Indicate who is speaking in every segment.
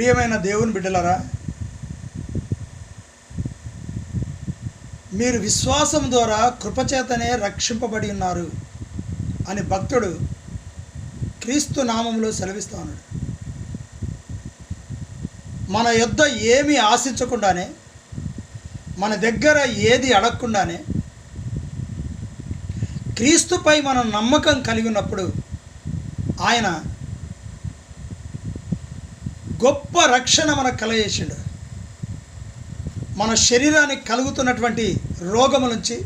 Speaker 1: ప్రియమైన దేవుని బిడ్డలరా మీరు విశ్వాసం ద్వారా కృపచేతనే రక్షింపబడి ఉన్నారు అని భక్తుడు క్రీస్తు నామంలో సెలవిస్తా ఉన్నాడు. మన యొద్ద ఏమీ ఆశించకుండానే మన దగ్గర ఏది అడగకుండానే క్రీస్తుపై మనం నమ్మకం కలిగి ఉన్నప్పుడు ఆయన గొప్ప రక్షణ మనకు కలగేసిండు మన శరీరానికి కలుగుతున్నటువంటి రోగముల నుంచి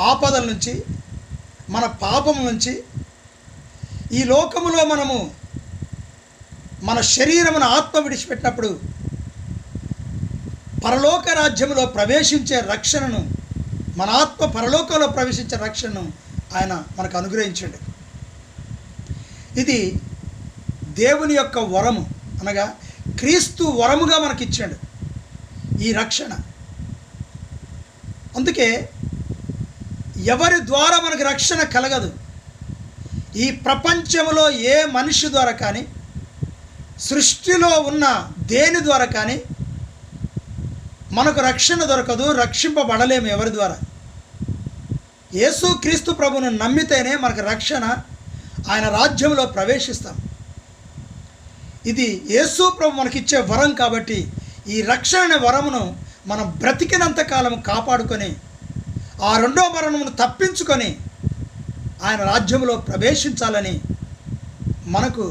Speaker 1: ఆపదల నుంచి మన పాపం నుంచి ఈ లోకములో మనము మన శరీరమును ఆత్మ విడిచిపెట్టినప్పుడు పరలోక రాజ్యంలో ప్రవేశించే రక్షణను మన ఆత్మ పరలోకంలో ప్రవేశించే రక్షణను ఆయన మనకు అనుగ్రహించండి. ఇది దేవుని యొక్క వరము అనగా క్రీస్తు వరముగా మనకిచ్చాడు ఈ రక్షణ. అందుకే ఎవరి ద్వారా మనకు రక్షణ కలగదు ఈ ప్రపంచంలో ఏ మనిషి ద్వారా కానీ సృష్టిలో ఉన్న దేని ద్వారా కానీ మనకు రక్షణ దొరకదు రక్షింపబడలేము ఎవరి ద్వారా. యేసు క్రీస్తు ప్రభును నమ్మితేనే మనకు రక్షణ ఆయన రాజ్యంలో ప్రవేశిస్తాం. ఇది యేసు ప్రభు మనకిచ్చే వరం కాబట్టి ఈ రక్షణ అనే వరమును మనం బ్రతికినంత కాలం కాపాడుకొని ఆ రెండో మరణమును తప్పించుకొని ఆయన రాజ్యంలో ప్రవేశించాలని మనకు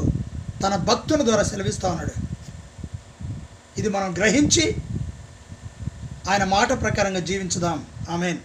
Speaker 1: తన భక్తుల ద్వారా సెలవిస్తూ ఉన్నాడు. ఇది మనం గ్రహించి ఆయన మాట ప్రకారంగా జీవించుదాం. ఆమెన్.